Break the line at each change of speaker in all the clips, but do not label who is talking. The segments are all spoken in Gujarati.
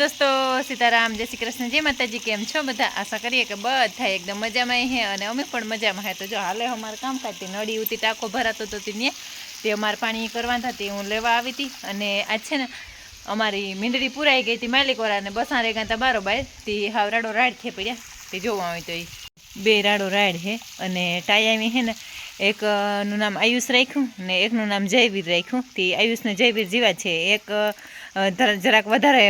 દોસ્તો, સીતારામ, જય શ્રી કૃષ્ણ, જય માતાજી, કેમ છો? બધા આશા કરીએ કે બધા એકદમ મજામાં હે અને અમે પણ મજામાં હે. તો જો હાલે અમારે કામ કાઢતી નડી ઉતી ટાંકો ભરાતો હતો તે ને તે અમારે પાણી કરવાના તે હું લેવા આવી હતી. અને આ છે ને, અમારી મીંડળી પુરાઈ ગઈ હતી માલિકોરાને બસા ગાતા બારોબાર તે હાવ રાડો રાડ છે પડ્યા. તે જોવા આવી તો એ બે રાડો રાડ છે અને ટાયામી હે ને એકનું નામ આયુષ રાખ્યું ને એકનું નામ જયવીર રાખ્યું. તે આયુષને જયવીર જીવા છે. એક જરાક વધારે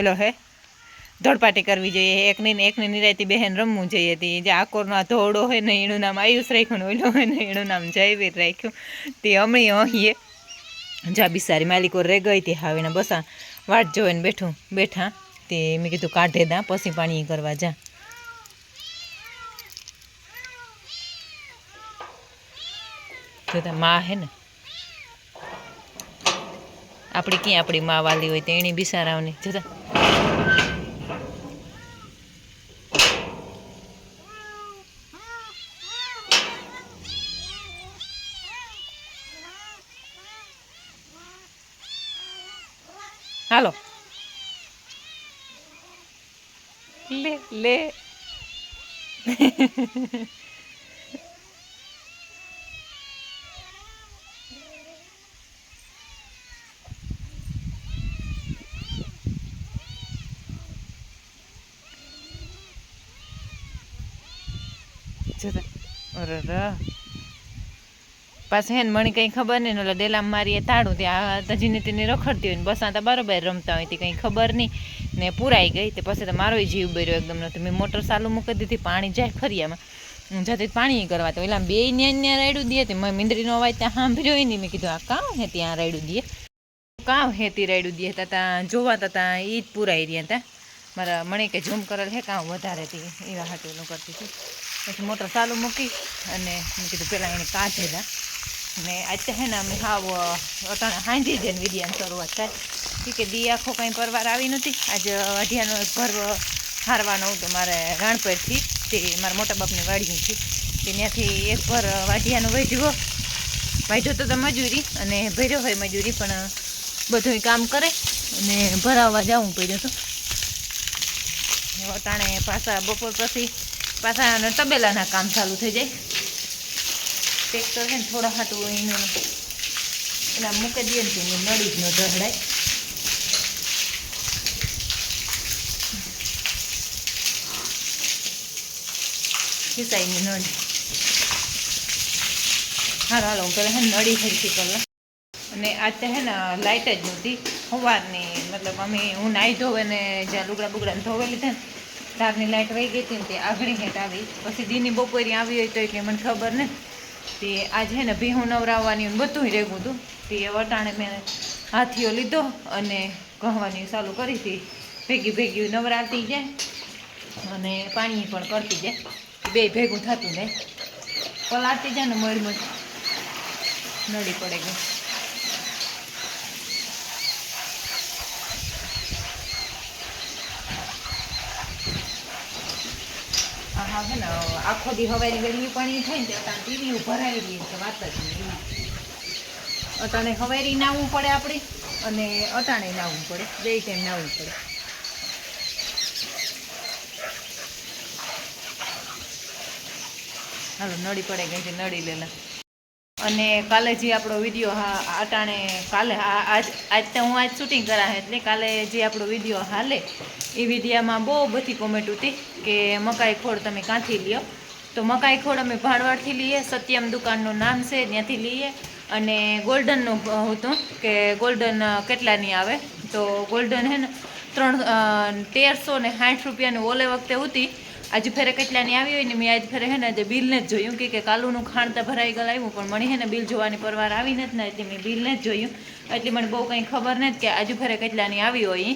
ઓલો હે દોડપાટી કરવી જોઈએ. એકની ને એકની નિરાયતી બહેન રમવું જોઈએ. હતી જે આકોરનો આ ધોળો હોય ને એનું નામ આયુષ રાખ્યું ને ઓલો હોય ને એનું નામ જયવીર રાખ્યું. તે અમણી અહીં જા બિસારી માલિકો રે ગઈ તે હાવીને બસા વાટ જોઈને બેઠું, બેઠા. તે મેં કીધું કાઢે દા, પછી પાણી કરવા જા. જોતા માં હે ને આપણી ક્યાં આપણી મા વાલી હોય તેણી બિસારાવની જોતા. હાલો. લે લે જોતા અરે પાછું હેન મણી કંઈ ખબર નહીં ઓલા ડેલામાં મારી તાળું ત્યાં તજીને તેને રખડતી હોય ને બસ તો બરોબર રમતા હોય તે કંઈ ખબર નહીં. ને પુરાઈ ગઈ તે પછી તો મારો જીવ બર્યો એકદમ નહોતો. મેં મોટર ચાલુ મૂકી દીધી, પાણી જાય ફરિયામાં જાતે પાણી કરવા તો એલા બે ન્યા ન્યા રાયડું દે તે. મેં મીંદડીનો અવાજ ત્યાં સાંભળ્યો નહીં. મેં કીધું, આ કામ હે ત્યાં રાયડું દે? કાં હેતી રાયડું દે? તા ત્યાં જોવાતા તા એ જ પુરાઈ રહ્યા હતા મારા મણે કે ઝૂમ કરેલ હે? કાં વધારે હતી એવા હાટુનું કરતી હતી. પછી મોટર ચાલુ મૂકી અને મેં કીધું પહેલાં એને કાઢેલા ને આજ તો હે ને અમે હાવ અટાણે હાંજી જઈને વિદ્યાની શરૂઆત થાય. કે દી આખો કંઈ પરવાર આવી નથી. આજે અઢિયાનો ભર હારવાનો હતો મારે રાણપરથી. તે મારા મોટા બાપની વાડીથી તે ત્યાંથી એક ભર વાઢિયાનો વૈધ્યો વાઢ્યો. તો તો મજૂરી અને ભર્યો હોય મજૂરી, પણ બધું કામ કરે અને ભરાવવા જવું પડ્યું હતું. અટાણે પાછા બપોર પછી પાછા તબેલાના કામ ચાલુ થઈ જાય. ટ્રેક્ટર છે ને થોડા હાટું એનું એના મૂકી દઈએ ને તો એનું નળી જ ન ઢળાય ખીસાઈની નળી. હાલો હાલો હું ને નળી હરખી કરી અને આજે છે ને લાઇટ જ નહોતી. સવારની મતલબ અમે, હું નાહી ધોવે ને જ્યાં લુગડા બુગડા ધોવે લીધા ને તારની લાઇટ વહી ગઈ હતી ને તે આગળી હેઠ આવી. પછી દીની બપોરી આવી હોય તો એટલે મને ખબર ને. તે આજે હે ને ભીહું નવરાવવાની ને બધું રેગું હતું. તે વટાણે મેં હાથીઓ લીધો અને કહવાની ચાલુ કરી હતી. ભેગી ભેગી નવરાતી જાય અને પાણી પણ કરતી જાય. બે ભેગું થતું ને પલાળતી જાય ને મળી મળી. નડી પડે ગઈ. આ હા હે ને, આખો દી હવાની ગરમી પાણી થાય ને ત્યાં ટીવી ભરાઈ રહી તો વાત જ નહીં. અટાણે હવેરી નાવું પડે આપણે, અને અટાણે નાવું પડે, બે ટાઈમ નાવું પડે. હાલો નડી પડે કઈ છે નડી લેલા અને કાલે જે આપણો વીડિયો હા, અટાણે કાલે આજ આજ તો હું આજ શૂટિંગ કરા એટલે કાલે જે આપણો વીડિયો હાલે, એ વિડીયામાં બહુ બધી કોમેન્ટ હતી કે મકાઈ ખોળ તમે ક્યાંથી લ્યો? તો મકાઈ ખોળ અમે ભાણવાડથી લઈએ સત્યમ દુકાનનું નામ છે, ત્યાંથી લઈએ અને ગોલ્ડનનું હતું કે ગોલ્ડન કેટલાની આવે? તો ગોલ્ડન હે ને, ત્રણ તેરસો ને સાઠ રૂપિયાની ઓલે વખતે હતી આજે ફેરે કેટલાની આવી હોય ને મેં આજ ફેરે હે ને આજે બિલને જ જોયું કે કાલુનું ખાણ તો ભરાઈ આવ્યું, પણ મને હે ને બિલ જોવાની પરવાર આવી નથી ને એટલે મેં બિલને જ જોયું. એટલે મને બહુ કંઈ ખબર નથી કે આજુ ફેરે કેટલાની આવી હોય.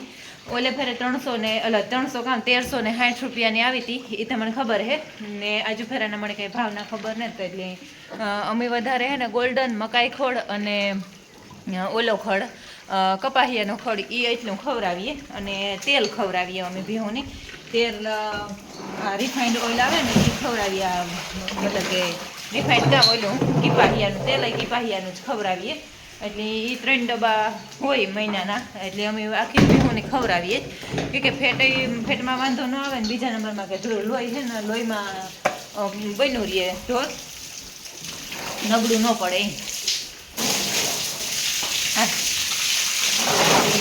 ઓલે ફેરે ત્રણસો ને, અલ ત્રણસો કામ તેરસો ને સાઠ રૂપિયાની આવી હતી, એ તો મને ખબર હે. ને આજુ ફેરાના મને કંઈ ભાવના ખબર નથી એટલે અમે વધારે હે ને ગોલ્ડન મકાઈ ખોળ અને ઓલો ખડ કપાહિયાનો ખડ એ એટલું ખવડાવીએ અને તેલ ખવડાવીએ અમે ભીહોની. તેલ રિફાઇન્ડ ઓઇલ આવે ને, એ ખવડાવીએ મતલબ કે રિફાઇન્ડ ના ઓલું કીપાહિયાનું, તેલ એ કીપાહિયાનું જ ખવડાવીએ. એટલે એ ત્રણ ડબ્બા હોય મહિનાના, એટલે અમે આખી ભીહોને ખવડાવીએ. કે કે ફેટ ફેટમાં વાંધો ન આવે ને, બીજા નંબરમાં કે જો લોહી છે ને, લોહીમાં બન્યું રહીએ ઢોર નબળું ન પડે એમ. હા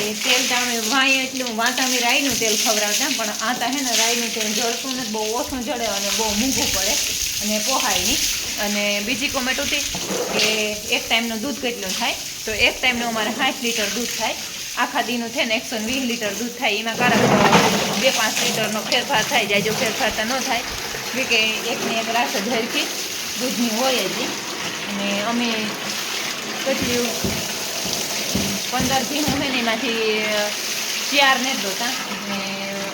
એ તેલ તો અમે વાંય એટલું વાંતા અમે રાઈનું તેલ ખવડાવતા, પણ આ તા હે ને રાઈનું તેલ જળતું ને બહુ ઓછું જળે અને બહુ મૂંઘું પડે અને પોહાય નહીં અને બીજી કોમેન્ટ હતી કે એક ટાઈમનું દૂધ કેટલું થાય? તો એક ટાઈમનું અમારે સાઠ લીટર દૂધ થાય. આખા દીનું છે ને એકસો વીસ લીટર દૂધ થાય. એમાં કારણ બે પાંચ લીટરનો ફેરફાર થાય. જાય જો ફેરફાર તો ન થાય. કે એકને એક રાસ જ દૂધની હોય જ. અને અમે કેટલી પંદર ભીનું હોય ને એમાંથી ચાર ને જ દોતા અને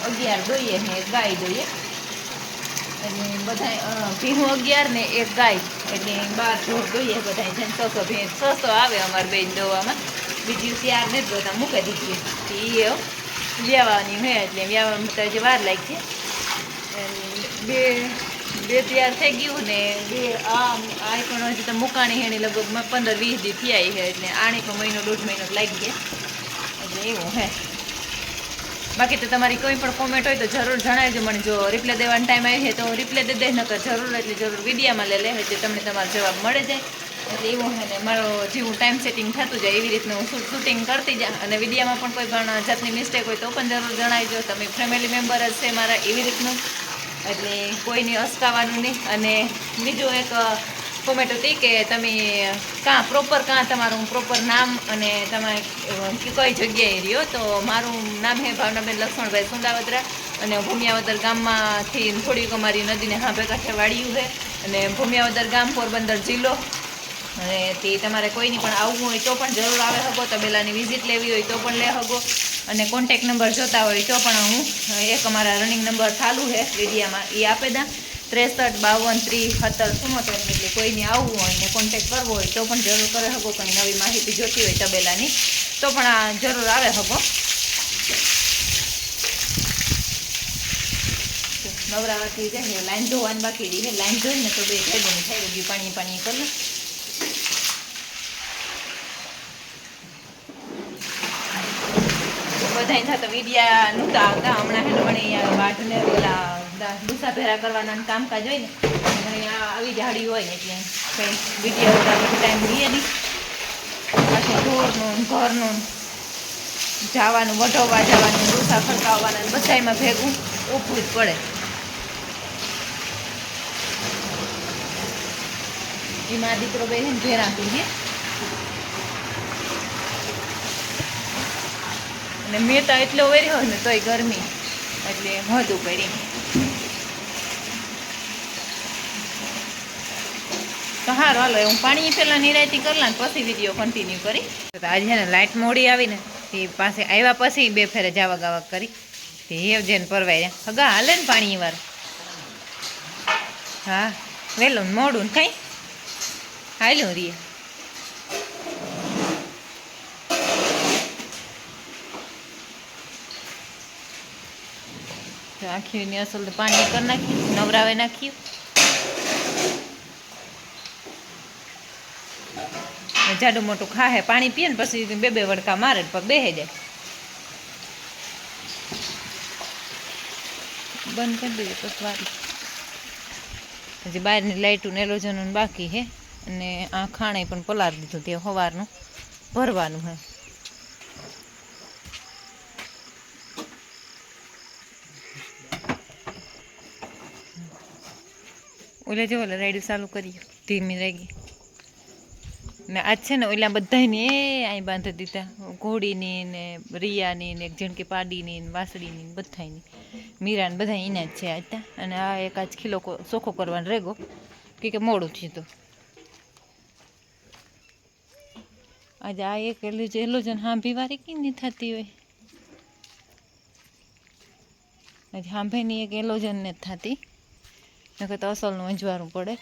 અગિયાર દોઈએ ને એક ગાય દોઈએ એટલે બધા ભીહું અગિયાર ને એક ગાય. એટલે બાર ઢોર દોઈએ બધા છે છસો ભેંસ છસો આવે અમારે બેન દોવામાં. બીજી ચાર ને જ દોતા મૂકી દીધી. એ લેવાની હોય એટલે તો હજી વાર લાગી છે બે બે તૈયાર થઈ ગયું ને બે આ આ પણ હજી તો મુકાણી હેણી લગભગ પંદર વીસ દી થયા છે એટલે આણી પણ મહિનો દોઢ મહિનો લાગી ગયા. એટલે એવું હે. બાકી તો તમારી કોઈ પણ કોમેન્ટ હોય તો જરૂર જણાવજો. મને જો રિપ્લે દેવાનો ટાઈમ આવી છે તો રિપ્લે દે દે, નકર જરૂર એટલે જરૂર વિડીયામાં લે લે એટલે તમને તમારો જવાબ મળે જાય. એટલે એવું હે ને મારો જેવું ટાઈમ સેટિંગ થતું જાય એવી રીતનું હું શૂટિંગ કરતી જા અને વિડીયામાં પણ કોઈ પણ જાતની મિસ્ટેક હોય તો પણ જરૂર જણાવજો. તમે ફેમિલી મેમ્બર જ છે મારા, એવી રીતનું. એટલે કોઈને અસકાવાનું નહીં. અને બીજું એક કોમેન્ટ હતી કે તમે કાં પ્રોપર કાં તમારું પ્રોપર નામ અને તમે કઈ જગ્યાએ રહ્યો. તો મારું નામ હે ભાવનાબેન લક્ષ્મણભાઈ સુંદાવદરા અને ભૂમિયાવદર ગામમાંથી થોડીક અમારી નદીને હાંભે કાંઠે વાળ્યું છે અને ભૂમિયાવદર ગામ પોરબંદર જિલ્લો. અને તે તમારે કોઈની પણ આવવું હોય તો પણ જરૂર આવે શકો તબેલાની વિઝિટ લેવી હોય તો પણ લે શકો અને કોન્ટેક નંબર જોતા હોય તો પણ હું એક અમારા રનિંગ નંબર ચાલુ છે વિડીયામાં એ આપી દા. ત્રેસઠ, બાવન, ત્રીસ, સત્તર ચુમ્મોતેર એટલે કોઈને આવવું હોય ને કોન્ટેક કરવો હોય તો પણ જરૂર કરે શકો કંઈ નવી માહિતી જોતી હોય તબેલાની, તો પણ આ જરૂર આવે શકો નવરાવાથી છે ને લાઈન ધોવાની બાકી રહી લાઈન ધોઈને તો બે થઈ ગયું થઈ ગયું પાણી પાણી કરી લે બધા થતા વિડિયા નહોતા આવતા. હમણાં હેને મને વાઢને ઓલા ભૂસા ભેરા કરવાના કામકાજ હોય ને અહીંયા આવી જાડી હોય એટલે કંઈ વિડિયા ઉતારવાનો ટાઈમ લઈએ નહીં. પાછું ઢોરનું ઘરનું જવાનું, વઢોવા જવાનું ભૂસા ફરકાવવાના ને બધાયમાં ભેગું ઊભું જ પડે. એમાં દીકરો બે છે ને ભેરા પીએ અને મેં તો એટલો વેર્યો ને તોય ગરમી. એટલે મોઢું પડી તો હારું, હાલો હું પાણી પહેલાં નિરાયતી કરલા ને પછી વીડિયો કન્ટિન્યુ કરી. તો આજે ને લાઇટ મોડી આવીને તે પાસે આવ્યા પછી બે ફેરે જાવા ગાવા કરી. તે હેવ જેને પરવાય હગા હાલે ને પાણી વાર હા વહેલું મોડું ને કંઈ? હાલ્યું રીએ. તો આખી અસલ પાણી કરી નાખ્યું, નવરાવે નાખ્યું. જાડું મોટું ખાહે, પાણી પીએ ને પછી બે બે વડકા મારે પગ બેહે જાય. બંધ કરી દીધું પછી વારી. હજી બહારની લાઇટું ને એલોજનનું બાકી હે અને આ ખાણે પણ પલાળી દીધું તે સવારનું, ભરવાનું હે ઓલે જો ઓલે રાઈડ ચાલુ કરી ધીમી રાગી ને આજ છે ને ઓલા બધાને અહીં બાંધી દીધા. ઘોડીની ને રિયાની ને જણકી પાડીની ને વાસળીની બધાની મીરા ને બધા એના જ છે આજતા અને આ એક આજ ખીલો ચોખ્ખો કરવાનો રેગો. કે મોડું થયું તો. આજે આ એક એલું જ એલું જ હાંભી વારી કેમ નહીં થતી હોય? આજે હાંભેની એક એલોજન ને થતી. નકર તો અસલનું અંજવારું પડે.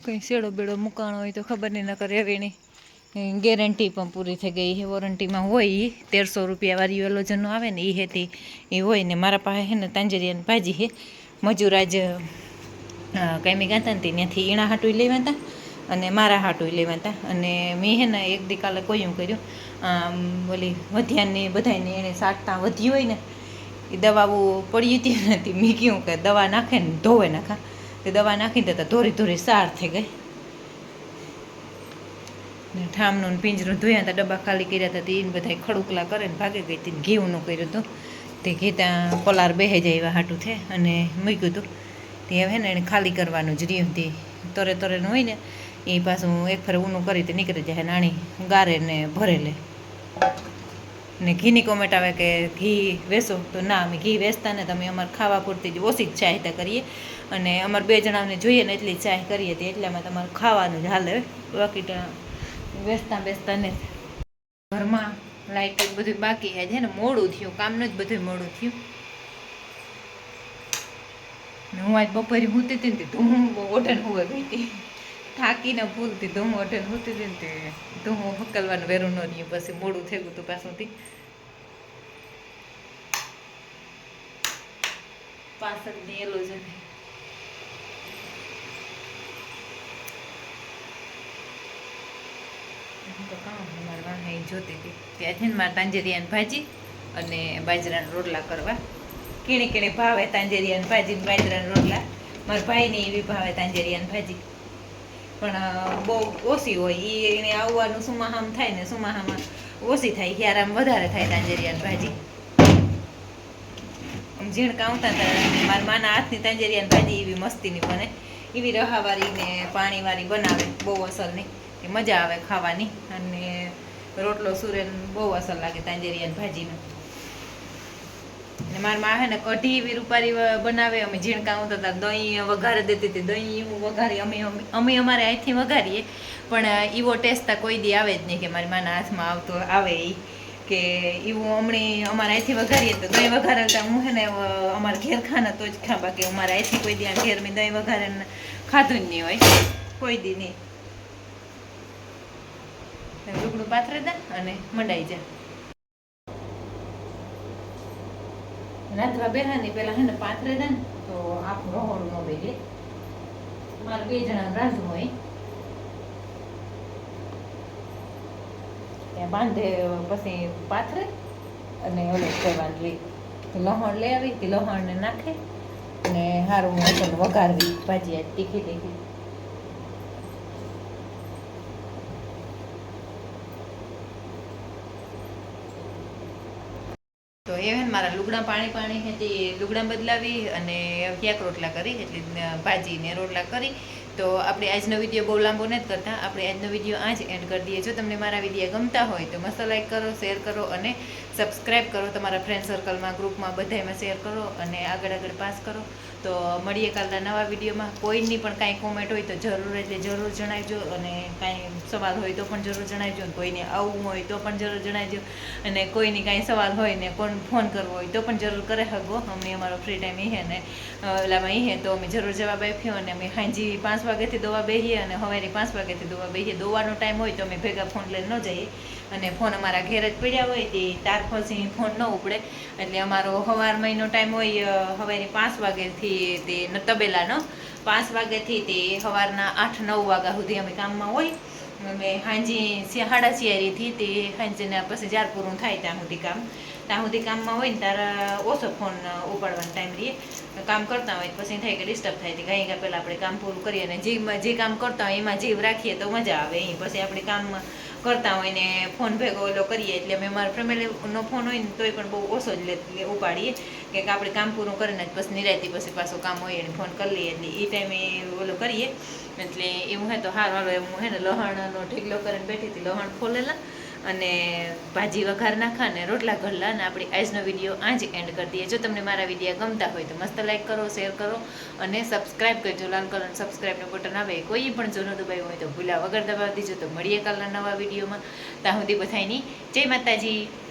કંઈ શેડો બેડો મુકાણો હોય તો ખબર નહીં, નકર એવી નહીં ગેરંટી પણ પૂરી થઈ ગઈ. છે વોરંટીમાં હોય એ તેરસો રૂપિયાવાળી એલોજનનું આવે ને એ હેતી, એ હોય ને મારા પાસે છે ને તાંજરિયાની ભાજી છે મજૂરાજ કાંઈ ગાતા ને ત્યાંથી ઈણા હાટું લેવા હતા અને મારા હાટું લેવા હતા અને મેં હે ને એક દી કાલે કોયું કર્યું ઓલી વધ્યાની બધાને એને સાટતા વધ્યું હોય ને એ દવાઓ પડી હતી નથી મેં કહ્યું કે દવા નાખે ને ધોવે નાખા. તે દવા નાખીને દેતા ધોરી ધોરી સાર થઈ ગઈ. ને ઠામનું પિંજરું ધોયા હતા, ડબ્બા ખાલી કર્યા હતા તે એને બધા ખડુકલા કરે ને ભાગે ગઈ હતી ઘીવનું કર્યું હતું. તે ઘી ત્યાં પલાર બેહે જાય એવા હાટું છે અને મૂક્યું હતું તે હવે ને એને ખાલી કરવાનું જ રહ્યું તે તરે તરેનું હોય ને, એ પાછું એક ફરે ઊનું કરી તે નીકળી જાય, નાણી ગારે ને ભરે લે. ને ઘીની કોમેન્ટ આવે કે ઘી વેસો, તો ના, અમે ઘી વેચતા ને તમે અમારે ખાવા પૂરતી જ ઓછી જ ચાહિદા કરીએ. અને અમારે બે જણાને જોઈએ ને એટલી ચાહ કરીએ તે એટલામાં તમારે ખાવાનું જ હાલે. બાકી વેચતા બેસતા ને ઘરમાં લાઈટ જ બધું બાકી છે ને મોડું થયું, કામનું જ બધું મોડું થયું. હું આજ બપોરે હું તે ધૂમ ઓઢણ હુવે ગઈ હતી થાકીને ભૂલતી ધૂમો અઢે હોતી હતી ને તે ધૂમ હકલવાનું વેરું ન રહ્યું. પછી મોડું થઈ ગયું હતું પાછુંથી પાછળની એલો છે તો કામ અમારે વાહે જોતી હતી ત્યાં છે ને મારે તાંજેરિયાની ભાજી અને બાજરાના રોટલા કરવા. કીણી કીણી ભાવે તાંજેરિયાની ભાજી ને બાજરાના રોટલા. મારા ભાઈને એવી ભાવે તાંજેરિયાની ભાજી. પણ બહુ ઓછી હોય. એ એને આવવાનું સુમાહામ થાય ને સુમાહામાં ઓછી થાય. ક્યારામ વધારે થાય તાંજેરિયાની ભાજી. આમ ઝીણકા આવતા હતા. મારા માના હાથની તાંજેરિયાની ભાજી એવી મસ્તીની બને. એવી રહાવાળી ને પાણીવાળી બનાવે. બહુ અસલની એ મજા આવે ખાવાની. અને રોટલો સુરેન બહુ અસર લાગે તાંજેરિયાની ભાજીનો. મારી માં હે ને કઢી એવી રૂપારી બનાવે, અમે ઝીણકા આવતા હતા દહીં વઘારે દેતી હતી. દહીં એવું વઘારી, અમે અમે- અમે અમારે અહીંથી વઘારીએ, પણ એવો ટેસ્ટ કોઈ દી આવે જ નહીં કે મારી માના હાથમાં આવતો આવે એ કે એવું હમણાં અમારે અહીંથી વઘારીએ તો દહીં વઘારેલ હું હે ને અમારા ઘેર ખાના તો જ ખા, બાકી અમારે અહીંથી કોઈ દી ઘેર મેં દહીં વઘારે ખાધું જ નહીં હોય. કોઈ દી નહીં. લુગડું પાથરે દે અને મંડાઈ જાય રાંધવા બેહાની પેલા હે ને પાથરે દે ને, તો આખું રહોડું ન બેલે મારે બે જણા રાંધવું હોય ત્યાં બાંધે, પછી પાથરે અને ઓલું કરવાનું લે. લહણ લઈ આવી, તે લહણને નાખે અને સારું અસલ વઘારવી ભાજી તીખી તીખી તો એ હે મારા લુગડા પાણી પાણી હતી લુગડા બદલાવી અને ક્યાંક રોટલા કરી, એટલે ભાજી ને રોટલા કરી. તો આપણે આજનો વીડિયો બહુ લાંબો નથી કરતા. આપણે આજનો વીડિયો આ જ એન્ડ કરી દઈએ. જો તમને મારા વીડિયો ગમતા હોય તો મસ્ત લાઈક કરો શેર કરો અને સબસ્ક્રાઈબ કરો તમારા ફ્રેન્ડ સર્કલમાં ગ્રુપમાં બધામાં શેર કરો અને આગળ આગળ પાસ કરો. તો મળીએ કાલના નવા વિડીયોમાં કોઈની પણ કાંઈ કોમેન્ટ હોય તો જરૂર એટલે જરૂર જણાવજો અને કાંઈ સવાલ હોય તો પણ જરૂર જણાવજો અને કોઈને આવવું હોય તો પણ જરૂર જણાવજો. અને કોઈની કાંઈ સવાલ હોય ને કોણ ફોન કરવો હોય તો પણ જરૂર કરે હગો. અમને અમારો ફ્રી ટાઈમ એ હે ને ઓલામાં એ તો અમે જરૂર જવાબ આપ્યો અને અમે હાંજી પાંચ વાગ્યાથી દોવા બેહીએ અને સવારે પાંચ વાગ્યાથી દોવા બેહીએ. દોવાનો ટાઈમ હોય તો અમે ભેગા ફોન લઈને ન જઈએ. અને ફોન અમારા ઘેર જ પડ્યા હોય તે તાર પછી ફોન ન ઉપડે. એટલે અમારો સવાર મહિનો ટાઈમ હોય અ, પાંચ વાગ્યાથી તે તબેલાનો પાંચ વાગ્યાથી તે સવારના આઠ નવ વાગ્યા સુધી અમે કામમાં હોય. અમે હાંજી સાડા ચારીથી તે હાંજીના પછી જ્યાર પૂરું થાય ત્યાં સુધી કામ. ત્યાં સુધી કામમાં હોય ને તારા ઓછો ફોન ઉપાડવાનો ટાઈમ રહીએ. કામ કરતા હોય પછી થાય કે ડિસ્ટર્બ થાય કે ગયા પહેલાં આપણે કામ પૂરું કરીએ અને જે જે કામ કરતા હોય એમાં જીવ રાખીએ તો મજા આવે. અહીં પછી આપણે કામ કરતા હોય ને ફોન ભેગો ઓલો કરીએ, એટલે અમે મારા ફેમિલીનો ફોન હોય ને તોય પણ બહુ ઓછો જ લે- લે, ઉપાડીએ. કે આપણે કામ પૂરું કરીને જ પછી નિરાયતી પછી પાછું કામ હોય એને ફોન કરી લઈએ, એટલે એ ટાઈમે ઓલો કરીએ. એટલે એવું હે તો હાર, હાલો એમ હે ને, લહણનો ઢીકલો કરીને બેઠી હતી, લહણ ફોલેલા અને ભાજી વઘાર નાખા અને રોટલા ઘરલા અને આપણી આજનો વીડિયો આજ એન્ડ કરી દઈએ. જો તમને મારા વીડિયો ગમતા હોય તો મસ્ત લાઈક કરો શેર કરો અને સબસ્ક્રાઈબ કરજો. લાલ કલર સબસ્ક્રાઈબનું બટન આવે, કોઈ પણ જૂનું દબાવ્યું હોય તો ભૂલા વગર દબાવી દીજો. તો મળીએ કાલના નવા વિડીયોમાં. ત્યાં સુધી બધાની જય માતાજી.